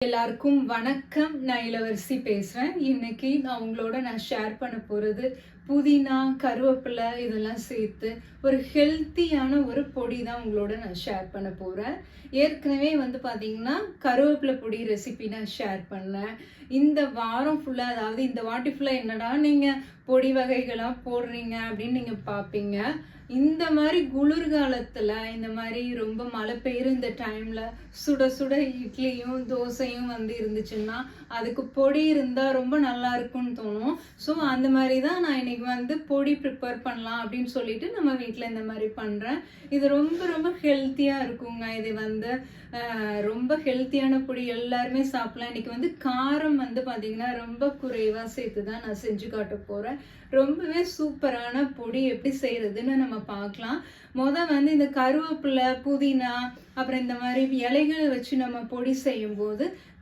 எல்லாருக்கும் வணக்கம். நான் இளவரசி பேசுகிறேன் இன்னைக்கு நான் உங்களோட நான் ஷேர் பண்ண போகிறது புதினா கருவேப்பிலை இதெல்லாம் சேர்த்து ஒரு ஹெல்த்தியான ஒரு பொடி தான் உங்களோட நான் ஷேர் பண்ண போகிறேன் ஏற்கனவே வந்து பார்த்திங்கன்னா கருவேப்பிலை பொடி ரெசிபி நான் ஷேர் பண்ணேன். இந்த வாரம் ஃபுல்லாக அதாவது இந்த வாட்டி ஃபுல்லாக என்னடா நீங்கள் பொடி வகைகளாக போடுறீங்க அப்படின்னு நீங்கள் பார்ப்பீங்க இந்த மாதிரி குளிர்காலத்துல இந்த மாதிரி ரொம்ப மழை பெய்யுற இந்த டைமில் சுட சுட இட்லியும் தோசையும் வந்து இருந்துச்சுன்னா அதுக்கு பொடி இருந்தால் ரொம்ப நல்லா இருக்கும்னு தோணும். ஸோ அந்த மாதிரி தான் நான் இன்னைக்கு வந்து பொடி ப்ரிப்பேர் பண்ணலாம் அப்படின்னு சொல்லிட்டு நம்ம வீட்டில் இந்த மாதிரி பண்ணுறேன் இது ரொம்ப ரொம்ப ஹெல்த்தியாக இருக்குங்க. இது வந்து ரொம்ப ஹெல்த்தியான பொடி எல்லாருமே சாப்பிடலாம். இன்னைக்கு வந்து காரம் வந்து பார்த்திங்கன்னா ரொம்ப குறைவாக சேர்த்து தான் நான் செஞ்சு காட்ட போகிறேன் ரொம்பவே சூப்பரான பொடி எப்படி செய்யறதுன்னு நம்ம பார்க்கலாம். முத வந்து இந்த கருவேப்பிலை புதினா அப்புறம் இந்த மாதிரி இலைகளை வச்சு நம்ம பொடி செய்யும்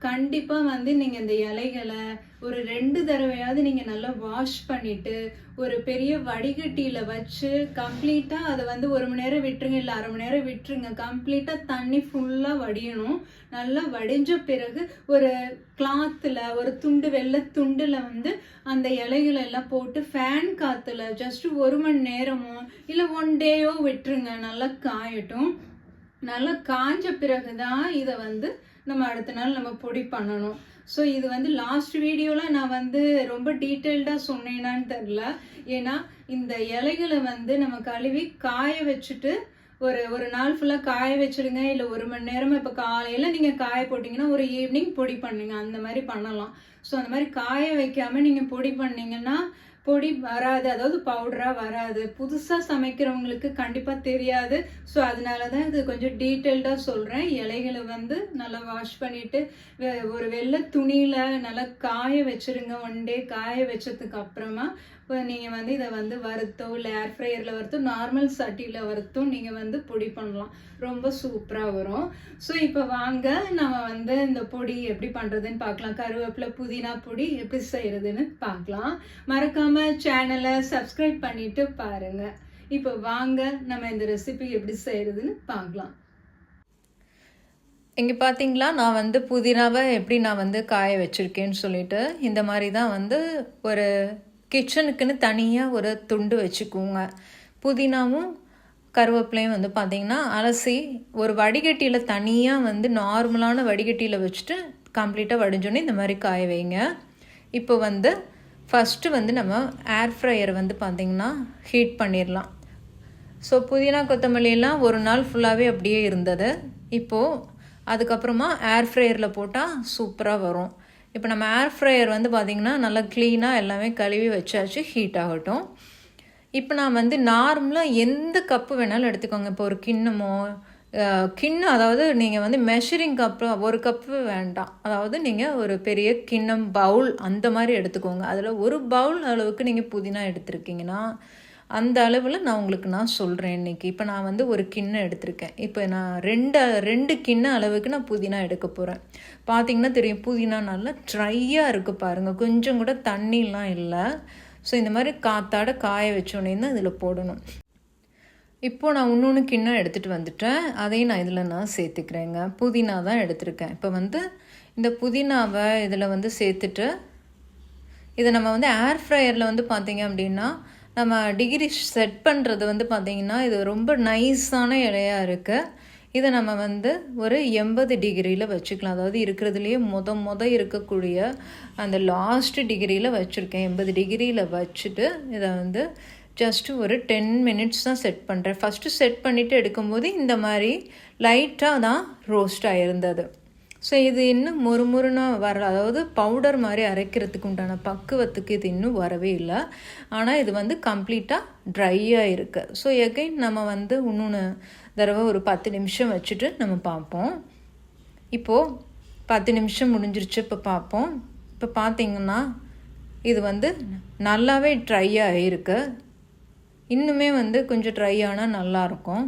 கண்டிப்பாக வந்து நீங்கள் இந்த இலைகளை ஒரு ரெண்டு தடவையாவது நீங்கள் நல்லா வாஷ் பண்ணிவிட்டு ஒரு பெரிய வடிகட்டியில் வச்சு கம்ப்ளீட்டாக அதை வந்து ஒரு மணி நேரம் விட்டுருங்க இல்லை அரை மணி நேரம் விட்டுருங்க. கம்ப்ளீட்டாக தண்ணி ஃபுல்லாக வடியணும். நல்லா வடிஞ்ச பிறகு ஒரு கிளாத்தில் ஒரு துண்டு வெள்ளை துண்டில் வந்து அந்த இலைகளை எல்லாம் போட்டு ஃபேன் காற்றுல ஜஸ்ட் ஒரு மணி நேரமோ இல்லை ஒன் டேயோ விட்டுருங்க. நல்லா காயட்டும். நல்லா காஞ்ச பிறகுதான் இதை வந்து நம்ம அடுத்த நாள் நம்ம பொடி பண்ணணும். ஸோ இது வந்து லாஸ்ட் வீடியோவில் நான் வந்து ரொம்ப டீட்டெயில்டாக சொன்னேனான்னு தெரில ஏன்னா இந்த இலைகளை வந்து நம்ம கழுவி காய வச்சுட்டு ஒரு ஒரு நாள் ஃபுல்லாக காய வச்சுடுங்க இல்லை ஒரு மணி நேரமாக இப்போ காலையில் நீங்கள் காய போட்டிங்கன்னா ஒரு ஈவினிங் பொடி பண்ணுங்க. அந்த மாதிரி பண்ணலாம். ஸோ அந்த மாதிரி காய வைக்காமல் நீங்கள் பொடி பண்ணிங்கன்னா பொடி வராது அதாவது பவுடராக வராது. புதுசாக சமைக்கிறவங்களுக்கு கண்டிப்பாக தெரியாது. ஸோ அதனால தான் இது கொஞ்சம் டீட்டெயில்டாக சொல்கிறேன் இலைகளை வந்து நல்லா வாஷ் பண்ணிவிட்டு வெ- ஒரு வெள்ளை துணியில் நல்லா காய வச்சிருங்க ஒன் டே காய வச்சதுக்கு அப்புறமா. நீங்கள் வந்து இதை வந்து வறுத்தோ இல்லை ஏர் ஃப்ரையரில் வறுத்தோ நார்மல் சட்டியில் வறுத்தும் நீங்கள் வந்து பொடி பண்ணலாம். ரொம்ப சூப்பராக வரும். ஸோ இப்போ வாங்க நம்ம வந்து இந்த பொடி எப்படி பண்ணுறதுன்னு பார்க்கலாம். கருவேப்பிலை புதினா பொடி எப்படி செய்கிறதுன்னு பார்க்கலாம். மறக்காமல் சேனலை சப்ஸ்கிரைப் பண்ணிவிட்டு பாருங்கள் இப்போ வாங்க நம்ம இந்த ரெசிபி எப்படி செய்கிறதுன்னு பார்க்கலாம். இங்கே பார்த்தீங்களா நான் வந்து புதினாவை எப்படி நான் வந்து காய வச்சுருக்கேன்னு சொல்லிட்டு இந்த மாதிரி தான் வந்து ஒரு கிச்சனுக்குன்னு தனியாக ஒரு துண்டு வச்சுக்கோங்க. புதினாவும் கருவேப்பிலையும் வந்து பார்த்தீங்கன்னா அலசி ஒரு வடிகட்டியில் தனியாக வந்து நார்மலான வடிகட்டியில் வச்சுட்டு கம்ப்ளீட்டாக வடிஞ்சோன்னே இந்த மாதிரி காய வைங்க. இப்போ வந்து ஃபஸ்ட்டு வந்து நம்ம ஏர் ஃப்ரையரை வந்து பார்த்திங்கன்னா ஹீட் பண்ணிடலாம் ஸோ புதினா கொத்தமல்லியெல்லாம் ஒரு நாள் ஃபுல்லாகவே அப்படியே இருந்தது. இப்போது அதுக்கப்புறமா ஏர் ஃப்ரையரில் போட்டால் சூப்பராக வரும். இப்போ நம்ம ஏர் ஃப்ரையர் வந்து பார்த்திங்கன்னா நல்லா க்ளீனாக எல்லாமே கழுவி வச்சாச்சு ஹீட் ஆகட்டும். இப்போ நான் வந்து நார்மலாக எந்த கப்பு வேணாலும் எடுத்துக்கோங்க. இப்போ ஒரு கிண்ணமோ கிண்ணம் அதாவது நீங்கள் வந்து மெஷரிங் கப்பு ஒரு கப்பு வேண்டாம். அதாவது நீங்கள் ஒரு பெரிய கிண்ணம் பவுல் அந்த மாதிரி எடுத்துக்கோங்க. அதில் ஒரு பவுல் அளவுக்கு நீங்கள் புதினா எடுத்திருக்கீங்கன்னா அந்த அளவில் நான் உங்களுக்கு நான் சொல்கிறேன் இன்னைக்கு. இப்போ நான் வந்து ஒரு கிண்ணம் எடுத்திருக்கேன். இப்போ நான் ரெண்டு ரெண்டு கிண்ண அளவுக்கு நான் புதினா எடுக்க போகிறேன் பார்த்தீங்கன்னா தெரியும் புதினா நல்லா ட்ரையாக இருக்குது பாருங்கள் கொஞ்சம் கூட தண்ணிலாம் இல்லை. ஸோ இந்த மாதிரி காத்தாட காய வச்சோடனே தான் இதில் போடணும். இப்போது நான் இன்னொன்று கிண்ணம் எடுத்துகிட்டு வந்துட்டேன். அதையும் நான் இதில் நான் சேர்த்துக்கிறேங்க. புதினா தான் எடுத்திருக்கேன். இப்போ வந்து இந்த புதினாவை இதில் வந்து சேர்த்துட்டு இதை நம்ம வந்து ஏர் ஃப்ரையரில் வந்து பார்த்தீங்க அப்படின்னா நம்ம டிகிரி செட் பண்ணுறது வந்து பார்த்திங்கன்னா இது ரொம்ப நைஸான இலையாக இருக்குது இதை நம்ம வந்து ஒரு எண்பது டிகிரியில் வச்சுக்கலாம். அதாவது இருக்கிறதுலையே மொத மொத இருக்கக்கூடிய அந்த லாஸ்ட் டிகிரியில் வச்சுருக்கேன். எண்பது டிகிரியில் வச்சுட்டு இதை வந்து ஜஸ்ட்டு ஒரு டென் மினிட்ஸ் தான் செட் பண்ணுறேன் ஃபஸ்ட்டு செட் பண்ணிவிட்டு எடுக்கும்போது இந்த மாதிரி லைட்டாக தான் ரோஸ்ட் ஆகிருந்தது ஸோ இது இன்னும் மொறுமொறுனா வர அதாவது பவுடர் மாதிரி அரைக்கிறதுக்கு உண்டான பக்குவத்துக்கு இது இன்னும் வரவே இல்லை. ஆனால் இது வந்து கம்ப்ளீட்டாக ட்ரையாக இருக்குது ஸோ எகைன் நம்ம வந்து இன்னொன்று தடவை ஒரு பத்து நிமிஷம் வச்சுட்டு நம்ம பார்ப்போம். இப்போது பத்து நிமிஷம் முடிஞ்சிருச்சு. இப்போ பார்ப்போம். இப்போ பார்த்தீங்கன்னா இது வந்து நல்லாவே ட்ரை ஆகிருக்கு இன்னுமே வந்து கொஞ்சம் ட்ரை ஆனால் நல்லாயிருக்கும்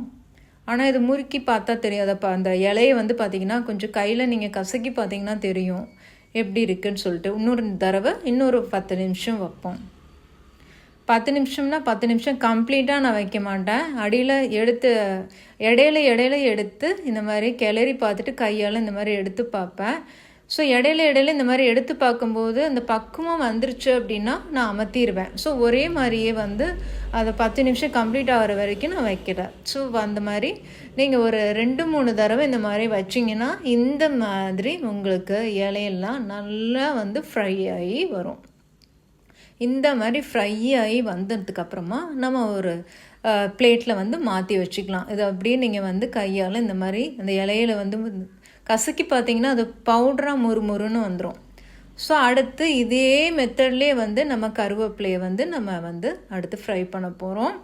ஆனால் இது முறுக்கி பார்த்தா தெரியாதப்பா அந்த இலையை வந்து பார்த்தீங்கன்னா கொஞ்சம் கையில் நீங்கள் கசக்கி பார்த்தீங்கன்னா தெரியும். எப்படி இருக்குன்னு சொல்லிட்டு இன்னொரு தடவை இன்னொரு பத்து நிமிஷம் வைப்போம். பத்து நிமிஷம்னா பத்து நிமிஷம் கம்ப்ளீட்டாக நான் வைக்க மாட்டேன். அடியில் எடுத்து இடையில இடையில எடுத்து இந்த மாதிரி கிளறி பார்த்துட்டு கையால் இந்த மாதிரி எடுத்து பார்ப்பேன். ஸோ இடையில இடையில இந்த மாதிரி எடுத்து பார்க்கும்போது அந்த பக்குவம் வந்துருச்சு அப்படின்னா நான் அமர்த்திடுவேன் ஸோ ஒரே மாதிரியே வந்து அதை பத்து நிமிஷம் கம்ப்ளீட் ஆகிற வரைக்கும் நான் வைக்கிறேன். ஸோ அந்த மாதிரி நீங்கள் ஒரு ரெண்டு மூணு தடவை இந்த மாதிரி வச்சிங்கன்னா இந்த மாதிரி உங்களுக்கு இலையெல்லாம் நல்லா வந்து ஃப்ரை ஆகி வரும். இந்த மாதிரி ஃப்ரை ஆகி வந்ததுக்கப்புறமா நம்ம ஒரு பிளேட்டில் வந்து மாற்றி வச்சுக்கலாம். இது அப்படியே நீங்கள் வந்து கையால் இந்த மாதிரி அந்த இலையில வந்து கசக்கி பார்த்தீங்கன்னா அது பவுடராக முறுமுறுன்னு வந்துடும் ஸோ அடுத்து இதே மெத்தட்லேயே வந்து நம்ம கருவேப்பிலையை வந்து நம்ம வந்து அடுத்து ஃப்ரை பண்ண போகிறோம்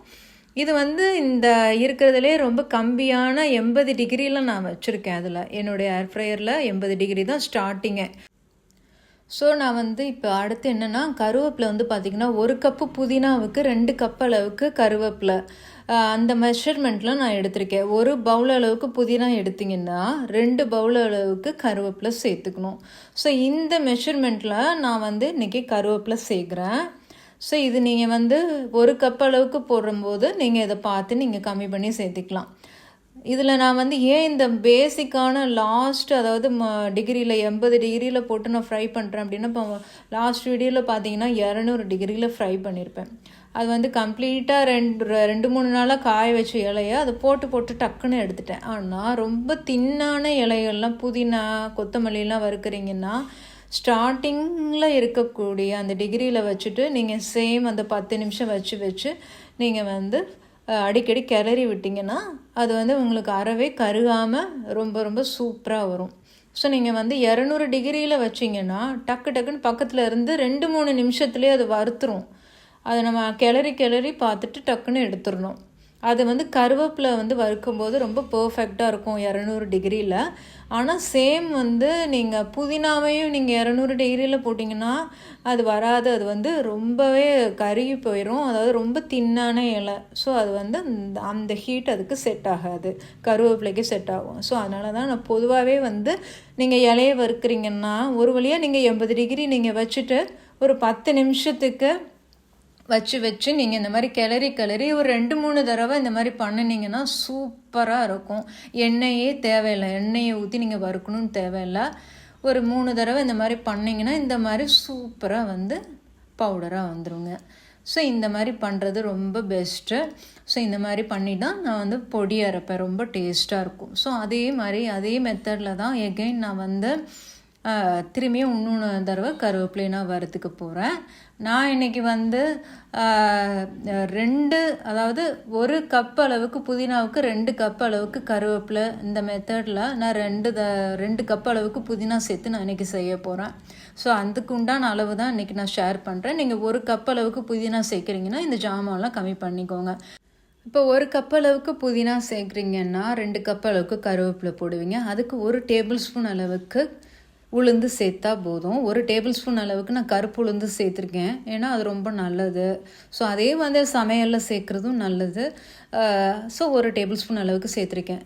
இது வந்து இந்த இருக்கிறதுலே ரொம்ப கம்மியான எண்பது டிகிரியில் நான் வச்சுருக்கேன் அதில். என்னுடைய ஏர் ஃப்ரையரில் எண்பது டிகிரி தான் ஸ்டார்டிங்கே ஸோ நான் வந்து இப்போ அடுத்து என்னென்னா கருவேப்பிலை வந்து பார்த்திங்கன்னா ஒரு கப்பு புதினாவுக்கு ரெண்டு கப் அளவுக்கு கருவேப்பிலை. அந்த மெஷர்மெண்ட்டில் நான் எடுத்திருக்கேன். ஒரு பவுல் அளவுக்கு புதினா எடுத்திங்கன்னா ரெண்டு பவுல் அளவுக்கு கருவேப்பிலை சேர்த்துக்கணும். ஸோ இந்த மெஷர்மெண்ட்டில் நான் வந்து இன்றைக்கி கருவேப்பிலை சேர்க்குறேன். ஸோ இது நீங்கள் வந்து ஒரு கப் அளவுக்கு போடும்போது நீங்கள் இதை பார்த்து நீங்கள் கம்மி பண்ணி சேர்த்துக்கலாம். இதில் நான் வந்து ஏன் இந்த பேசிக்கான லாஸ்ட் அதாவது ம டிகிரியில் எண்பது டிகிரியில் போட்டு நான் ஃப்ரை பண்ணுறேன் அப்படின்னா இப்போ லாஸ்ட் வீடியோவில் பார்த்தீங்கன்னா இரநூறு டிகிரியில் ஃப்ரை பண்ணியிருப்பேன் அது வந்து கம்ப்ளீட்டாக ரெண்டு ரெண்டு மூணு நாளாக காய வச்ச இலையை அதை போட்டு போட்டு டக்குன்னு எடுத்துட்டேன். ஆனால் ரொம்ப தின்னான இலைகள்லாம் புதினா கொத்தமல்லிலாம் வறுக்கிறீங்கன்னா ஸ்டார்டிங்கில் இருக்கக்கூடிய அந்த டிகிரியில் வச்சுட்டு நீங்கள் சேம் அந்த பத்து நிமிஷம் வச்சு வச்சு நீங்கள் வந்து அடிக்கடி கிளறி விட்டிங்கன்னா அது வந்து உங்களுக்கு அறவே கருகாமல் ரொம்ப ரொம்ப சூப்பராக வரும். ஸோ நீங்கள் வந்து இரநூறு டிகிரியில் வச்சிங்கன்னா டக்கு டக்குன்னு பக்கத்தில் இருந்து ரெண்டு மூணு நிமிஷத்துலேயே அது வறுத்துரும். அதை நம்ம கிளறி கிளறி பார்த்துட்டு டக்குன்னு எடுத்துடணும். அது வந்து கருவேப்பிலை வந்து வறுக்கும்போது ரொம்ப பர்ஃபெக்டாக இருக்கும் இரநூறு டிகிரியில். ஆனால் சேம் வந்து நீங்கள் புதினாவையும் நீங்கள் இரநூறு டிகிரியில் போட்டிங்கன்னா அது வராது. அது வந்து ரொம்பவே கருகி போயிடும் அதாவது ரொம்ப தின்னான இலை. ஸோ அது வந்து அந்த அந்த ஹீட் அதுக்கு செட் ஆகாது. கருவேப்பிலைக்கு செட் ஆகும். ஸோ அதனால தான் நான் பொதுவாகவே வந்து நீங்கள் இலையை வறுக்கிறீங்கன்னா ஒரு வழியாக நீங்கள் எண்பது டிகிரி நீங்கள் வச்சுட்டு ஒரு பத்து நிமிஷத்துக்கு வச்சு வச்சு நீங்கள் இந்த மாதிரி கிளறி கிளறி ஒரு ரெண்டு மூணு தடவை இந்த மாதிரி பண்ணினீங்கன்னா சூப்பராக இருக்கும். எண்ணெயே தேவையில்லை. எண்ணெயை ஊற்றி நீங்கள் வறுக்கணும்னு தேவையில்லை. ஒரு மூணு தடவை இந்த மாதிரி பண்ணிங்கன்னா இந்த மாதிரி சூப்பராக வந்து பவுடராக வந்துடுங்க ஸோ இந்த மாதிரி பண்ணுறது ரொம்ப பெஸ்ட்டு ஸோ இந்த மாதிரி பண்ணி தான் நான் வந்து பொடி அரைப்பேன். ரொம்ப டேஸ்ட்டாக இருக்கும். ஸோ அதே மாதிரி அதே மெத்தடில் தான் எகைன் நான் வந்து திரும்பியும் இன்னொன்று தடவை கருவேப்பிலை நான் வறுத்துக்க போகிறேன் நான் இன்னைக்கு வந்து ரெண்டு அதாவது ஒரு கப் அளவுக்கு புதினாவுக்கு ரெண்டு கப் அளவுக்கு கருவேப்பிலை இந்த மெத்தடில் நான் ரெண்டு த ரெண்டு கப் அளவுக்கு புதினா சேர்த்து நான் இன்னைக்கு செய்ய போகிறேன் ஸோ அதுக்கு உண்டான அளவு தான் இன்றைக்கி நான் ஷேர் பண்ணுறேன் நீங்கள் ஒரு கப் அளவுக்கு புதினா சேர்க்குறீங்கன்னா இந்த ஜாமான்லாம் கம்மி பண்ணிக்கோங்க. இப்போ ஒரு கப் அளவுக்கு புதினா சேர்க்குறீங்கன்னா ரெண்டு கப் அளவுக்கு கருவேப்பிலை போடுவீங்க. அதுக்கு ஒரு டேபிள் ஸ்பூன் அளவுக்கு உளுந்து சேர்த்தா போதும். ஒரு டேபிள் ஸ்பூன் அளவுக்கு நான் கருப்பு உளுந்து சேர்த்துருக்கேன். ஏன்னா அது ரொம்ப நல்லது. ஸோ அதே வந்து சமையலில் சேர்க்குறதும் நல்லது. ஸோ ஒரு டேபிள் ஸ்பூன் அளவுக்கு சேர்த்துருக்கேன்.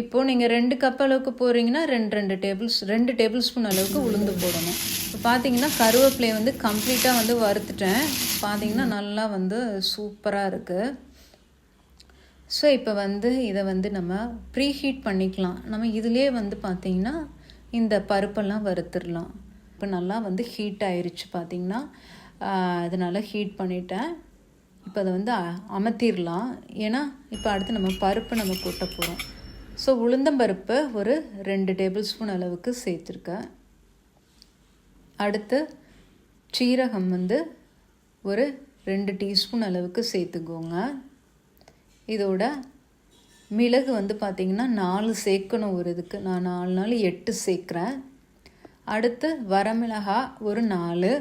இப்போது நீங்கள் ரெண்டு கப் அளவுக்கு போகிறீங்கன்னா ரெண்டு ரெண்டு டேபிள்ஸ் ரெண்டு டேபிள் ஸ்பூன் அளவுக்கு உளுந்து போடணும். இப்போ பார்த்தீங்கன்னா கருவேப்பிலையை வந்து கம்ப்ளீட்டாக வந்து வறுத்துட்டேன். பார்த்தீங்கன்னா நல்லா வந்து சூப்பராக இருக்குது ஸோ இப்போ வந்து இதை வந்து நம்ம ப்ரீ ஹீட் பண்ணிக்கலாம். நம்ம இதிலே வந்து பார்த்திங்கன்னா இந்த பருப்பெல்லாம் வறுத்துடலாம். இப்போ நல்லா வந்து ஹீட் ஆயிடுச்சு பார்த்திங்கன்னா அதனால் ஹீட் பண்ணிட்டேன். இப்போ அதை வந்து அ- அமர்த்திடலாம் ஏன்னா இப்போ அடுத்து நம்ம பருப்பு நம்ம கொட்ட போகிறோம் ஸோ உளுந்தம்பருப்பு ஒரு ரெண்டு டேபிள் ஸ்பூன் அளவுக்கு சேர்த்துருக்கேன். அடுத்து சீரகம் வந்து ஒரு ரெண்டு டீஸ்பூன் அளவுக்கு சேர்த்துக்கோங்க. இதோட மிளகு வந்து பார்த்திங்கன்னா நாலு சேர்க்கணும் ஒரு இதுக்கு. நான் நாலு நாள் எட்டு சேர்க்குறேன். அடுத்து வரமிளகா ஒரு நாலு.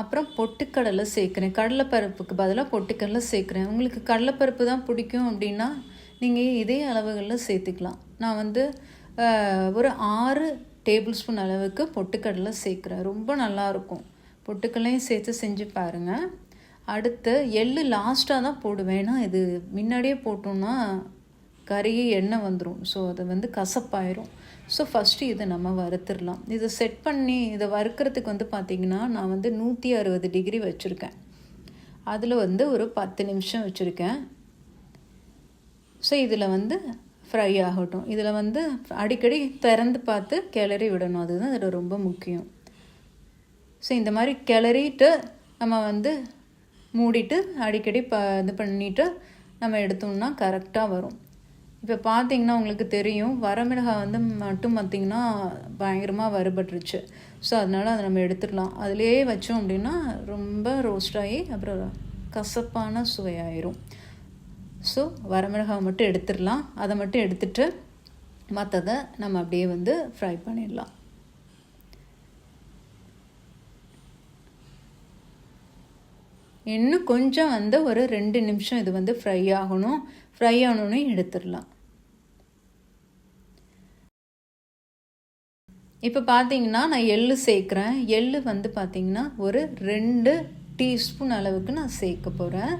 அப்புறம் பொட்டுக்கடலை சேர்க்குறேன். கடலைப்பருப்புக்கு பதிலாக பொட்டுக்கடலை சேர்க்குறேன். உங்களுக்கு கடலைப்பருப்பு தான் பிடிக்கும் அப்படின்னா நீங்கள் இதே அளவுகளில் சேர்த்துக்கலாம். நான் வந்து ஒரு ஆறு டேபிள் ஸ்பூன் அளவுக்கு பொட்டுக்கடலை சேர்க்குறேன். ரொம்ப நல்லாயிருக்கும் பொட்டுக்கடலையும் சேர்த்து செஞ்சு பாருங்கள் அடுத்து எள்ளு லாஸ்ட்டாக தான் போடுவேன். ஏன்னா இது முன்னாடியே போட்டோம்னா கருகி எண்ணெய் வந்துடும் ஸோ அது வந்து கசப்பாயிரும். ஸோ ஃபஸ்ட்டு இதை நம்ம வறுத்துடலாம். இதை செட் பண்ணி இதை வறுக்கிறதுக்கு வந்து பார்த்திங்கன்னா நான் வந்து நூற்றி அறுபது டிகிரி வச்சுருக்கேன். அதில் வந்து ஒரு பத்து நிமிஷம் வச்சுருக்கேன். ஸோ இதில் வந்து ஃப்ரை ஆகட்டும். இதில் வந்து அடிக்கடி திறந்து பார்த்து கிளறி விடணும். அதுதான் இதில் ரொம்ப முக்கியம். ஸோ இந்த மாதிரி கிளறிட்டு நம்ம வந்து மூடிட்டு அடிக்கடி ப இது பண்ணிவிட்டு நம்ம எடுத்தோம்னா கரெக்டாக வரும். இப்போ பார்த்தீங்கன்னா உங்களுக்கு தெரியும் வரமிளகாய் வந்து மட்டும் பார்த்திங்கன்னா பயங்கரமாக வறுபட்டுருச்சு. ஸோ அதனால் அதை நம்ம எடுத்துடலாம். அதிலே வச்சோம் அப்படின்னா ரொம்ப ரோஸ்ட் ஆகி அப்புறம் கசப்பான சுவையாயிரும். ஸோ வரமிளகாய் மட்டும் எடுத்துடலாம். அதை மட்டும் எடுத்துட்டு மற்றதை நம்ம அப்படியே வந்து ஃப்ரை பண்ணிடலாம். இன்னும் கொஞ்சம் வந்து ஒரு ரெண்டு நிமிஷம் இது வந்து ஃப்ரை ஆகணும். ஃப்ரை ஆகணுன்னு எடுத்துடலாம். இப்போ பார்த்தீங்கன்னா நான் எள்ளு சேர்க்குறேன். எள்ளு வந்து பார்த்திங்கன்னா ஒரு ரெண்டு டீஸ்பூன் அளவுக்கு நான் சேர்க்க போகிறேன்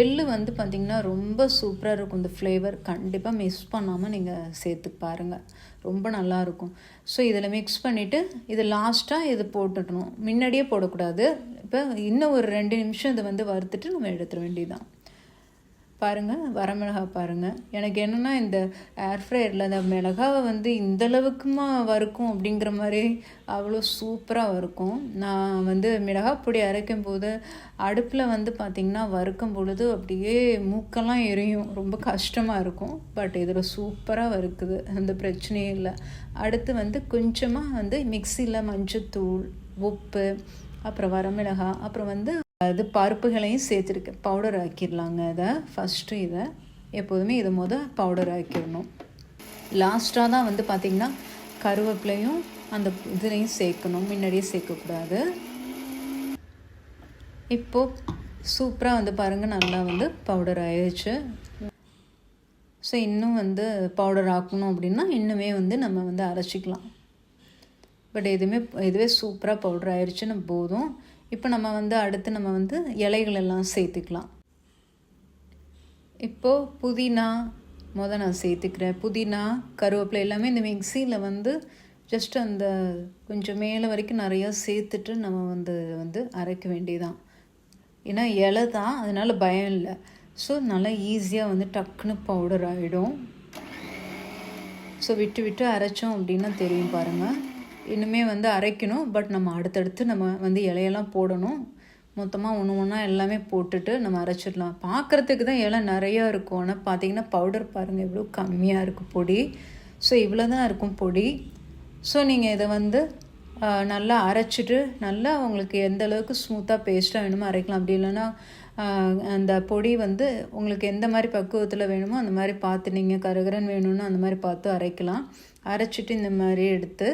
எள்ளு வந்து பார்த்திங்கன்னா ரொம்ப சூப்பராக இருக்கும். இந்த ஃப்ளேவர் கண்டிப்பாக மிஸ் பண்ணாமல் நீங்கள் சேர்த்து பாருங்கள் ரொம்ப நல்லாயிருக்கும் ஸோ இதில் மிக்ஸ் பண்ணிவிட்டு இது லாஸ்ட்டாக இது போட்டுடணும். முன்னாடியே போடக்கூடாது. இப்போ இன்னும் ஒரு ரெண்டு நிமிஷம் இதை வந்து வறுத்துட்டு நம்ம எடுத்துட வேண்டியதுதான். பாருங்கள் வரமிளகா பாருங்கள் எனக்கு என்னென்னா இந்த ஏர் ஃப்ரையரில் அந்த மிளகாவை வந்து இந்த அளவுக்குமா வறுக்கும் அப்படிங்கிற மாதிரி அவ்வளோ சூப்பராக வறுக்கும். நான் வந்து மிளகாய் பொடி அரைக்கும் போது அடுப்பில் வந்து பார்த்திங்கன்னா வறுக்கும் பொழுது அப்படியே மூக்கெல்லாம் எரியும். ரொம்ப கஷ்டமாக இருக்கும். பட் இதில் சூப்பராக வறுக்குது. அந்த பிரச்சனையே இல்லை. அடுத்து வந்து கொஞ்சமாக வந்து மிக்சியில் மஞ்சத்தூள் உப்பு அப்புறம் வரமிளகாய் அப்புறம் வந்து இது பருப்புகளையும் சேர்த்துருக்கேன் பவுடர் ஆக்கிடலாங்க இதை ஃபஸ்ட்டு இதை எப்போதுமே இதை முத பவுடர் ஆக்கிடணும். லாஸ்ட்டாக தான் வந்து பார்த்திங்கன்னா கருவேப்பிலையும் அந்த இதுலேயும் சேர்க்கணும். முன்னாடியே சேர்க்கக்கூடாது. இப்போது சூப்பராக வந்து பாருங்கள் நல்லா வந்து பவுடர் ஆயிடுச்சு ஸோ இன்னும் வந்து பவுடர் ஆக்கணும் அப்படின்னா இன்னுமே வந்து நம்ம வந்து அரைச்சிக்கலாம். பட் எதுவுமே இதுவே சூப்பராக பவுடர் ஆயிடுச்சுன்னு போதும். இப்போ நம்ம வந்து அடுத்து நம்ம வந்து இலைகள் எல்லாம் சேர்த்துக்கலாம். இப்போது புதினா முத நான் சேர்த்துக்கிறேன். புதினா கருவேப்பிலை எல்லாமே இந்த மிக்சியில் வந்து ஜஸ்ட் அந்த கொஞ்சம் மேலே வரைக்கும் நிறையா சேர்த்துட்டு நம்ம வந்து வந்து அரைக்க வேண்டியதான் ஏன்னா இலை தான் அதனால் பயம் இல்லை. ஸோ நல்லா ஈஸியாக வந்து டக்குன்னு பவுடர் ஆகிடும் ஸோ விட்டு விட்டு அரைச்சோம் அப்படின்னா தெரியும் பாருங்கள் இன்னுமே வந்து அரைக்கணும். பட் நம்ம அடுத்தடுத்து நம்ம வந்து இலையெல்லாம் போடணும். மொத்தமாக ஒன்று ஒன்றா எல்லாமே போட்டுட்டு நம்ம அரைச்சிடலாம். பார்க்குறதுக்கு தான் இலை நிறையா இருக்கும். ஆனால் பார்த்தீங்கன்னா பவுடர் பாருங்கள் எவ்வளோ கம்மியாக இருக்குது பொடி. ஸோ இவ்வளோ தான் இருக்கும் பொடி. ஸோ நீங்கள் இதை வந்து நல்லா அரைச்சிட்டு நல்லா உங்களுக்கு எந்த அளவுக்கு ஸ்மூத்தாக பேஸ்ட்டாக வேணுமோ அரைக்கலாம். அப்படி இல்லைன்னா அந்த பொடி வந்து உங்களுக்கு எந்த மாதிரி பக்குவத்தில் வேணுமோ அந்த மாதிரி பார்த்து நீங்கள் கருகரன் வேணும்னு அந்த மாதிரி பார்த்து அரைக்கலாம். அரைச்சிட்டு இந்த மாதிரி எடுத்து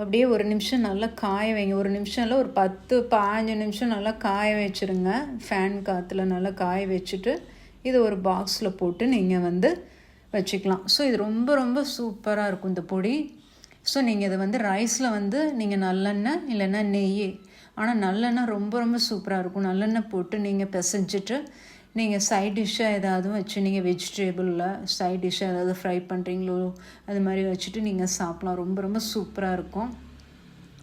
அப்படியே ஒரு நிமிஷம் நல்லா காய வைங்க. ஒரு நிமிஷம் இல்லை ஒரு பத்து பாஞ்சு நிமிஷம் நல்லா காய வச்சுருங்க. ஃபேன் காற்றுல நல்லா காய வச்சுட்டு இது ஒரு பாக்ஸில் போட்டு நீங்கள் வந்து வச்சுக்கலாம். ஸோ இது ரொம்ப ரொம்ப சூப்பராக இருக்கும் இந்த பொடி. ஸோ நீங்கள் இதை வந்து ரைஸில் வந்து நீங்கள் நல்லெண்ணெய் இல்லைன்னா நெய். ஆனால் நல்லெண்ணெய் ரொம்ப ரொம்ப சூப்பராக இருக்கும். நல்லெண்ணெய் போட்டு நீங்கள் பிசைஞ்சிட்டு நீங்கள் சைட் டிஷ்ஷாக ஏதாவது வச்சு நீங்கள் வெஜிடேபிளில் சைட் டிஷ்ஷாக ஏதாவது ஃப்ரை பண்ணுறீங்களோ அது மாதிரி வச்சுட்டு நீங்கள் சாப்பிட்லாம். ரொம்ப ரொம்ப சூப்பராக இருக்கும்.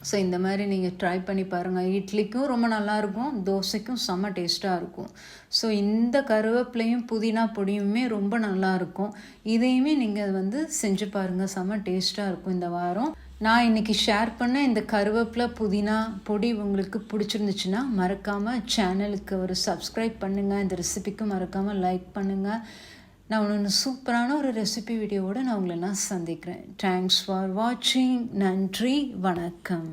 ஸோ இந்த மாதிரி நீங்கள் ட்ரை பண்ணி பாருங்கள் இட்லிக்கும் ரொம்ப நல்லாயிருக்கும் தோசைக்கும் செம்ம டேஸ்ட்டாக இருக்கும். ஸோ இந்த கருவேப்பிலையும் புதினா பொடியுமே ரொம்ப நல்லாயிருக்கும் இதையுமே நீங்கள் வந்து செஞ்சு பாருங்கள் செம்ம டேஸ்ட்டாக இருக்கும் இந்த வாரம். நான் இன்றைக்கி ஷேர் பண்ண இந்த கருவேப்பிலை புதினா பொடி உங்களுக்கு பிடிச்சிருந்துச்சுன்னா மறக்காமல் சேனலுக்கு ஒரு சப்ஸ்கிரைப் பண்ணுங்கள் இந்த ரெசிபிக்கு மறக்காமல் லைக் பண்ணுங்கள் நான் ஒன்று சூப்பரான ஒரு ரெசிபி வீடியோவோடு நான் உங்களை நான் சந்திக்கிறேன். தேங்க்ஸ் ஃபார் வாட்சிங் நன்றி. வணக்கம்.